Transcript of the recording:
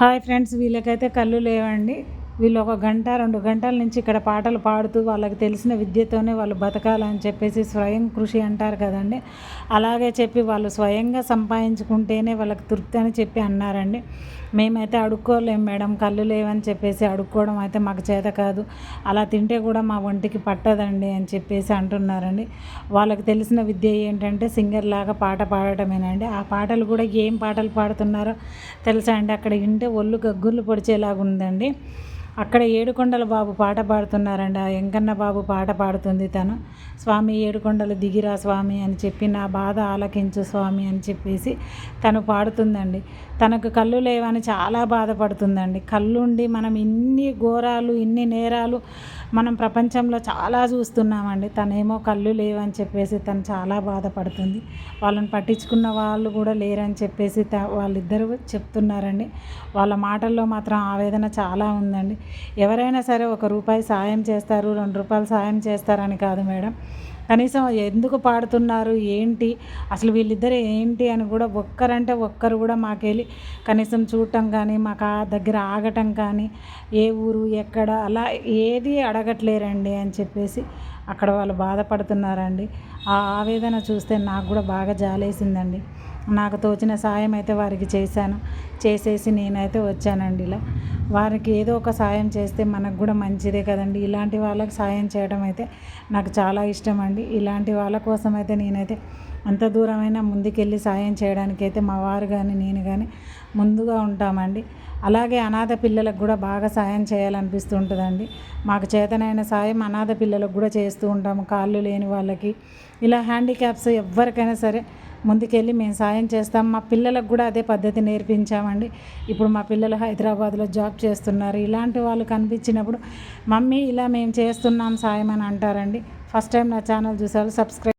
Hi friends వీళ్ళకైతే కళ్ళు లేవండి. వీళ్ళు ఒక గంట రెండు గంటల నుంచి ఇక్కడ పాటలు పాడుతూ వాళ్ళకి తెలిసిన విద్యతోనే వాళ్ళు బతకాలని చెప్పేసి స్వయం కృషి అంటారు కదండి. అలాగే చెప్పి వాళ్ళు స్వయంగా సంపాదించుకుంటేనే వాళ్ళకి తృప్తి అని చెప్పి అన్నారండి. మేమైతే అడుక్కోలేము మేడం కళ్ళు లేవని చెప్పేసి అడుక్కోవడం అయితే మాకు చేత కాదు. అలా తింటే కూడా మా ఒంటికి పట్టదండి అని చెప్పేసి అంటున్నారండి. వాళ్ళకి తెలిసిన విద్య ఏంటంటే సింగర్ లాగా పాట పాడటమేనండి. ఆ పాటలు కూడా ఏం పాటలు పాడుతున్నారో తెలుసా అండి? అక్కడ వింటే ఒళ్ళు గగ్గులు పొడిచేలాగా ఉందండి అక్కడ ఏడుకొండల బాబు పాట పాడుతున్నారండి. ఆ వెంకన్న బాబు పాట పాడుతుంది తను. స్వామి ఏడుకొండలు దిగిరా స్వామి అని చెప్పి నా బాధ ఆలకించు స్వామి అని చెప్పేసి తను పాడుతుందండి. తనకు కళ్ళు లేవని చాలా బాధపడుతుందండి. కళ్ళుండి మనం ఇన్ని ఘోరాలు ఇన్ని నేరాలు మనం ప్రపంచంలో చాలా చూస్తున్నామండి. తనేమో కళ్ళు లేవని చెప్పేసి తను చాలా బాధపడుతుంది. వాళ్ళని పట్టించుకున్న వాళ్ళు కూడా లేరని చెప్పేసి త వాళ్ళిద్దరూ చెప్తున్నారండి. వాళ్ళ మాటల్లో మాత్రం ఆవేదన చాలా ఉందండి. ఎవరైనా సరే ఒక రూపాయి సాయం చేస్తారు రెండు రూపాయలు సాయం చేస్తారని కాదు మేడం. కనీసం ఎందుకు పాడుతున్నారు ఏంటి అసలు వీళ్ళిద్దరు ఏంటి అని కూడా ఒక్కరంటే ఒక్కరు కూడా మాకెళ్ళి కనీసం చూడటం కానీ మాకు ఆ దగ్గర ఆగటం కానీ ఏ ఊరు ఎక్కడ అలా ఏది అడగట్లేరండి అని చెప్పేసి అక్కడ వాళ్ళు బాధపడుతున్నారండి. ఆ ఆవేదన చూస్తే నాకు కూడా బాగా జాలేసిందండి. నాకు తోచిన సాయం అయితే వారికి చేశాను. చేసేసి నేనైతే వచ్చానండి ఇలా. వారికి ఏదో ఒక సాయం చేస్తే మనకు కూడా మంచిదే కదండి. ఇలాంటి వాళ్ళకి సాయం చేయడం అయితే నాకు చాలా ఇష్టం అండి. ఇలాంటి వాళ్ళ కోసం అయితే నేనైతే అంత దూరమైనా ముందుకెళ్ళి సాయం చేయడానికి అయితే మా వారు కానీ నేను కానీ ముందుగా ఉంటామండి. అలాగే అనాథ పిల్లలకు కూడా బాగా సాయం చేయాలనిపిస్తుంటుందండి మాకు చేతనైన సాయం అనాథ పిల్లలకు కూడా చేస్తూ ఉంటాము. కాళ్ళు లేని వాళ్ళకి. ఇలా హ్యాండిక్యాప్స్ ఎవరికైనా సరే ముందుకెళ్ళి మేము సాయం చేస్తాం. మా పిల్లలకు కూడా అదే పద్ధతి నేర్పించామండి. ఇప్పుడు మా పిల్లలు హైదరాబాద్లో జాబ్ చేస్తున్నారు. ఇలాంటి వాళ్ళు కనిపించినప్పుడు మమ్మీ ఇలా మేము చేస్తున్నాం సాయం అని అంటారండి. ఫస్ట్ టైం నా ఛానల్ చూసారు సబ్స్క్రైబ్